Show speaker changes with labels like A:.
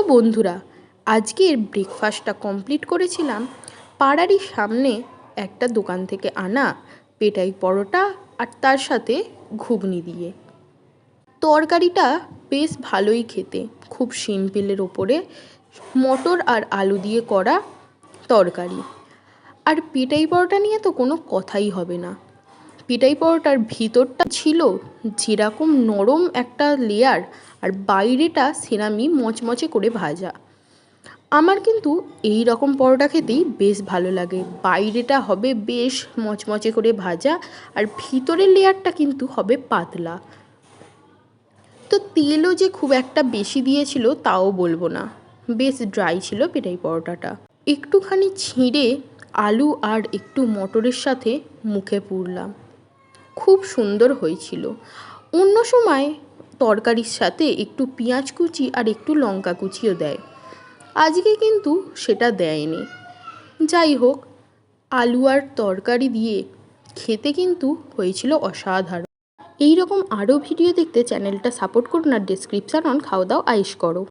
A: তো বন্ধুরা, আজকের ব্রেকফাস্টটা কমপ্লিট করেছিলাম পাড়ারই সামনে একটা দোকান থেকে আনা পেটাই পরোটা আর তার সাথে ঘুগনি দিয়ে। তরকারিটা বেশ ভালোই খেতে, খুব সিম্পলের ওপরে মটর আর আলু দিয়ে করা তরকারি। আর পেটাই পরোটা নিয়ে তো কোনো কথাই হবে না। পেটাই পরোটার ভিতরটা ছিল যেরকম নরম একটা লেয়ার আর বাইরেটা সেরামি মচমচে করে ভাজা। আমার কিন্তু এই রকম পরোটা খেতেই বেশ ভালো লাগে। বাইরেটা হবে বেশ মচমচে করে ভাজা আর ভিতরের লেয়ারটা কিন্তু হবে পাতলা। তো তেলও যে খুব একটা বেশি দিয়েছিল তাও বলব না। বেশ ড্রাই ছিল পেটাই পরোটাটা। একটুখানি ছিঁড়ে আলু আর একটু মটরের সাথে মুখে পুরলাম। খুব সুন্দর হয়েছিল। অন্য সময় তরকারির সাথে একটু পেঁয়াজ কুচি আর একটু লঙ্কা কুচিও দেয়। আজকে কিন্তু সেটা দেয়নি। যাই হোক, আলু আর তরকারি দিয়ে খেতে কিন্তু হয়েছিল অসাধারণ। এই রকম আরও ভিডিও দেখতে চ্যানেলটা সাপোর্ট করুন আর ডিসক্রিপশান অন খাওয়া দাওয়া আইস করো।